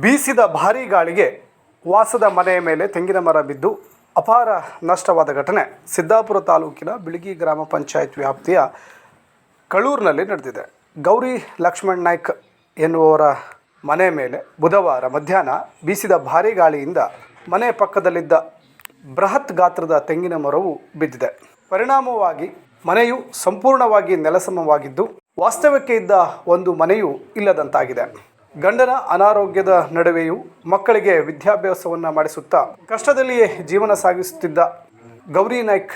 ಬೀಸಿದ ಭಾರೀ ಗಾಳಿಗೆ ವಾಸದ ಮನೆಯ ಮೇಲೆ ತೆಂಗಿನ ಮರ ಬಿದ್ದು ಅಪಾರ ನಷ್ಟವಾದ ಘಟನೆ ಸಿದ್ದಾಪುರ ತಾಲೂಕಿನ ಬಿಳಿಗಿ ಗ್ರಾಮ ಪಂಚಾಯತ್ ವ್ಯಾಪ್ತಿಯ ಕಳೂರಿನಲ್ಲಿ ನಡೆದಿದೆ. ಗೌರಿ ಲಕ್ಷ್ಮಣ್ ನಾಯ್ಕ್ ಎನ್ನುವವರ ಮನೆ ಮೇಲೆ ಬುಧವಾರ ಮಧ್ಯಾಹ್ನ ಬೀಸಿದ ಭಾರೀ ಗಾಳಿಯಿಂದ ಮನೆ ಪಕ್ಕದಲ್ಲಿದ್ದ ಬೃಹತ್ ಗಾತ್ರದ ತೆಂಗಿನ ಮರವು ಬಿದ್ದಿದೆ. ಪರಿಣಾಮವಾಗಿ ಮನೆಯು ಸಂಪೂರ್ಣವಾಗಿ ನೆಲಸಮವಾಗಿದ್ದು ವಾಸ್ತವ್ಯಕ್ಕೆ ಇದ್ದ ಒಂದು ಮನೆಯು ಇಲ್ಲದಂತಾಗಿದೆ. ಗಂಡನ ಅನಾರೋಗ್ಯದ ನಡುವೆಯೂ ಮಕ್ಕಳಿಗೆ ವಿದ್ಯಾಭ್ಯಾಸವನ್ನು ಮಾಡಿಸುತ್ತಾ ಕಷ್ಟದಲ್ಲಿಯೇ ಜೀವನ ಸಾಗಿಸುತ್ತಿದ್ದ ಗೌರಿ ನಾಯ್ಕ್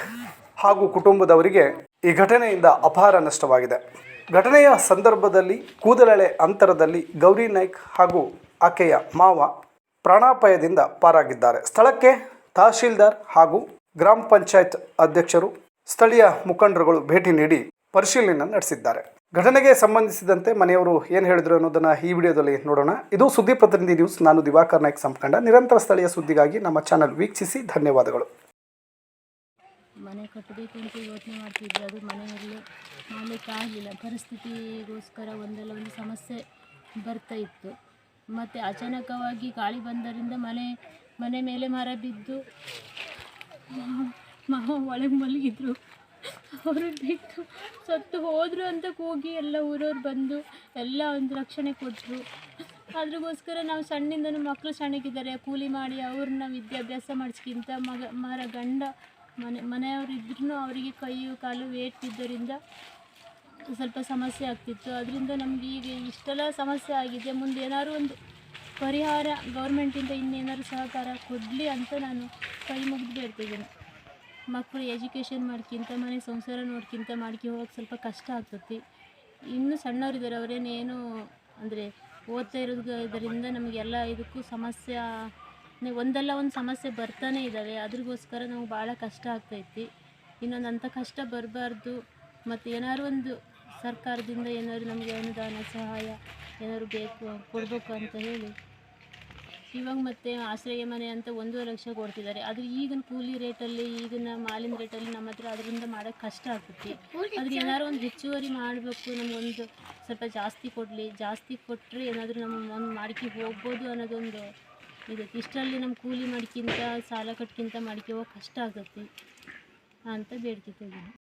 ಹಾಗೂ ಕುಟುಂಬದವರಿಗೆ ಈ ಘಟನೆಯಿಂದ ಅಪಾರ ನಷ್ಟವಾಗಿದೆ. ಘಟನೆಯ ಸಂದರ್ಭದಲ್ಲಿ ಕೂದಲೆಳೆ ಅಂತರದಲ್ಲಿ ಗೌರಿ ನಾಯ್ಕ್ ಹಾಗೂ ಆಕೆಯ ಮಾವ ಪ್ರಾಣಾಪಾಯದಿಂದ ಪಾರಾಗಿದ್ದಾರೆ. ಸ್ಥಳಕ್ಕೆ ತಹಶೀಲ್ದಾರ್ ಹಾಗೂ ಗ್ರಾಮ ಪಂಚಾಯತ್ ಅಧ್ಯಕ್ಷರು ಸ್ಥಳೀಯ ಮುಖಂಡರುಗಳು ಭೇಟಿ ನೀಡಿ ಪರಿಶೀಲನೆ ನಡೆಸಿದ್ದಾರೆ. ಘಟನೆಗೆ ಸಂಬಂಧಿಸಿದಂತೆ ಮನೆಯವರು ಏನು ಹೇಳಿದ್ರು ಅನ್ನೋದನ್ನು ಈ ವಿಡಿಯೋದಲ್ಲಿ ನೋಡೋಣ. ಇದು ಸುದ್ದಿ ಪ್ರತಿನಿಧಿ ನ್ಯೂಸ್. ನಾನು ದಿವಾಕರ್ ನಾಯ್ಕ್ ಸಂಕಂಡ ನಿರಂತರ ಸ್ಥಳೀಯ ಸುದ್ದಿಗಾಗಿ ನಮ್ಮ ಚಾನಲ್ ವೀಕ್ಷಿಸಿ ಧನ್ಯವಾದಗಳು. ಮನೆ ಕಟ್ಟಬೇಕು ಅಂತ ಯೋಚನೆ ಮಾಡ್ತಿದ್ವಿ ಅದು ಮನೆಯಲ್ಲಿ ಮಾಡಲಿಕ್ಕೆ ಆಗಲಿಲ್ಲ. ಪರಿಸ್ಥಿತಿಗೋಸ್ಕರ ಒಂದಲ್ಲ ಒಂದು ಸಮಸ್ಯೆ ಬರ್ತಾ ಇತ್ತು. ಮತ್ತು ಅಚಾನಕವಾಗಿ ಗಾಳಿ ಬಂದರಿಂದ ಮನೆ ಮನೆ ಮೇಲೆ ಮರ ಬಿದ್ದು ಒಳಗೆ ಮಲಗಿದ್ರು. ಅವರು ಬಿಟ್ಟು ಸತ್ತು ಹೋದರು ಅಂತ ಕೂಗಿ ಎಲ್ಲ ಊರವ್ರು ಬಂದು ಎಲ್ಲ ಒಂದು ರಕ್ಷಣೆ ಕೊಟ್ಟರು ಅದ್ರಿಗೋಸ್ಕರ ನಾವು ಸಣ್ಣಿಂದನೂ ಮಕ್ಕಳು ಸಣ್ಣಗಿದ್ದಾರೆ. ಕೂಲಿ ಮಾಡಿ ಅವ್ರನ್ನ ವಿದ್ಯಾಭ್ಯಾಸ ಮಾಡಿಸ್ಕಿಂತ ಮಗ, ಮರ ಗಂಡ, ಮನೆ ಮನೆಯವರು ಇದ್ರೂ ಅವರಿಗೆ ಕೈಯು ಕಾಲು ವೇಟ್ ಇದ್ದರಿಂದ ಸ್ವಲ್ಪ ಸಮಸ್ಯೆ ಆಗ್ತಿತ್ತು. ಅದರಿಂದ ನಮಗೆ ಈಗ ಇಷ್ಟೆಲ್ಲ ಸಮಸ್ಯೆ ಆಗಿದೆ. ಮುಂದೆ ಏನಾದ್ರು ಒಂದು ಪರಿಹಾರ ಗೌರ್ಮೆಂಟಿಂದ ಇನ್ನೇನಾದ್ರು ಸಹಕಾರ ಕೊಡಲಿ ಅಂತ ನಾನು ಕೈ ಮುಗಿದು ಬೇಡ್ತಿದ್ದೀನಿ. ಮಕ್ಕಳು ಎಜುಕೇಷನ್ ಮಾಡ್ಕಿಂತ ಮನೆ ಸಂಸಾರ ನೋಡ್ಕಿಂತ ಮಾಡ್ಕೊ ಹೋಗೋಕೆ ಸ್ವಲ್ಪ ಕಷ್ಟ ಆಗ್ತತಿ. ಇನ್ನೂ ಸಣ್ಣವರಿದ್ದಾರೆ ಅವರೇನೇನು ಅಂದರೆ ಓದ್ತಾ ಇರೋದ್ರಿಂದ ನಮಗೆಲ್ಲ ಇದಕ್ಕೂ ಸಮಸ್ಯೆ ಒಂದಲ್ಲ ಒಂದು ಸಮಸ್ಯೆ ಬರ್ತಾನೆ ಇದ್ದಾವೆ ಅದ್ರಿಗೋಸ್ಕರ ನಮ್ಗೆ ಭಾಳ ಕಷ್ಟ ಆಗ್ತೈತಿ. ಇನ್ನೊಂದು ಅಂಥ ಕಷ್ಟ ಬರಬಾರ್ದು. ಮತ್ತು ಏನಾದ್ರು ಒಂದು ಸರ್ಕಾರದಿಂದ ಏನಾದ್ರು ನಮಗೆ ಅನುದಾನ ಸಹಾಯ ಏನಾದ್ರು ಬೇಕು, ಕೊಡಬೇಕು ಅಂತ ಹೇಳಿ. ಇವಾಗ ಮತ್ತೆ ಆಶ್ರಯ ಮನೆ ಅಂತ ಒಂದೂವರೆ ಲಕ್ಷ ಕೊಡ್ತಿದ್ದಾರೆ. ಅದು ಈಗಿನ ಕೂಲಿ ರೇಟಲ್ಲಿ ಈಗಿನ ಮಾಲಿನ ರೇಟಲ್ಲಿ ನಮ್ಮ ಹತ್ರ ಅದರಿಂದ ಮಾಡೋಕ್ಕೆ ಕಷ್ಟ ಆಗ್ತೈತಿ. ಅದ್ರ ಏನಾದ್ರು ಒಂದು ಹೆಚ್ಚುವರಿ ಮಾಡಬೇಕು ನಮಗೊಂದು ಸ್ವಲ್ಪ ಜಾಸ್ತಿ ಕೊಡಲಿ ಜಾಸ್ತಿ ಕೊಟ್ಟರೆ ಏನಾದರೂ ನಮ್ಮ ಒಂದು ಮಾಡ್ಕೊ ಹೋಗ್ಬೋದು ಅನ್ನೋದೊಂದು ಇದಕ್ಕೆ ಇಷ್ಟರಲ್ಲಿ ನಮ್ಮ ಕೂಲಿ ಮಾಡ್ಕಿಂತ ಸಾಲ ಕಟ್ಕಿಂತ ಮಾಡ್ಕೊ ಹೋಗಕ್ಕೆ ಕಷ್ಟ ಆಗ್ತೈತಿ ಅಂತ ಬೇಡ್ಕೊತಿದ್ದೀನಿ